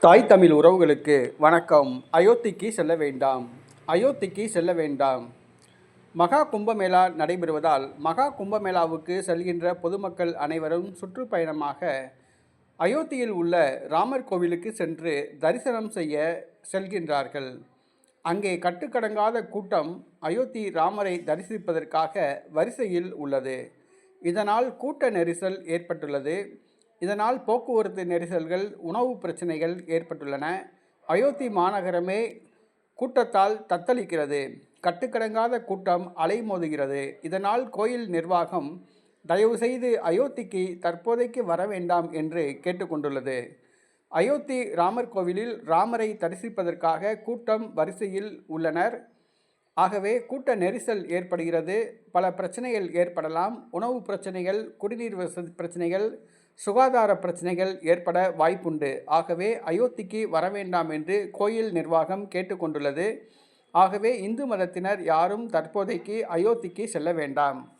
தாய் தமிழ் உறவுகளுக்கு வணக்கம். அயோத்திக்கு செல்ல வேண்டாம். அயோத்திக்கு செல்ல வேண்டாம். மகா கும்பமேளா நடைபெறுவதால் மகா கும்பமேளாவுக்கு செல்கின்ற பொதுமக்கள் அனைவரும் சுற்றுப்பயணமாக அயோத்தியில் உள்ள ராமர் கோவிலுக்கு சென்று தரிசனம் செய்ய செல்கின்றார்கள். அங்கே கட்டுக்கடங்காத கூட்டம் அயோத்தி ராமரை தரிசிப்பதற்காக வரிசையில் உள்ளது. இதனால் கூட்ட நெரிசல் ஏற்பட்டுள்ளது. இதனால் போக்குவரத்து நெரிசல்கள் உணவு பிரச்சனைகள் ஏற்பட்டுள்ளன. அயோத்தி மாநகரமே கூட்டத்தால் தத்தளிக்கிறது. கட்டுக்கடங்காத கூட்டம் அலைமோதுகிறது. இதனால் கோயில் நிர்வாகம் தயவுசெய்து அயோத்திக்கு தற்போதைக்கு வர வேண்டாம் என்று கேட்டுக்கொண்டுள்ளது. அயோத்தி ராமர் கோவிலில் ராமரை தரிசிப்பதற்காக கூட்டம் வரிசையில் உள்ளனர். ஆகவே கூட்ட நெரிசல் ஏற்படுகிறது. பல பிரச்சனைகள் ஏற்படலாம். உணவு பிரச்சனைகள் குடிநீர் வசதி பிரச்சனைகள் சுகாதார பிரச்சனைகள் ஏற்பட வாய்ப்புண்டு. ஆகவே அயோத்திக்கு வர வேண்டாம் என்று கோயில் நிர்வாகம் கேட்டுக்கொண்டுள்ளது. ஆகவே இந்து மதத்தினர் யாரும் தற்போதைக்கு அயோத்திக்கு செல்ல வேண்டாம்.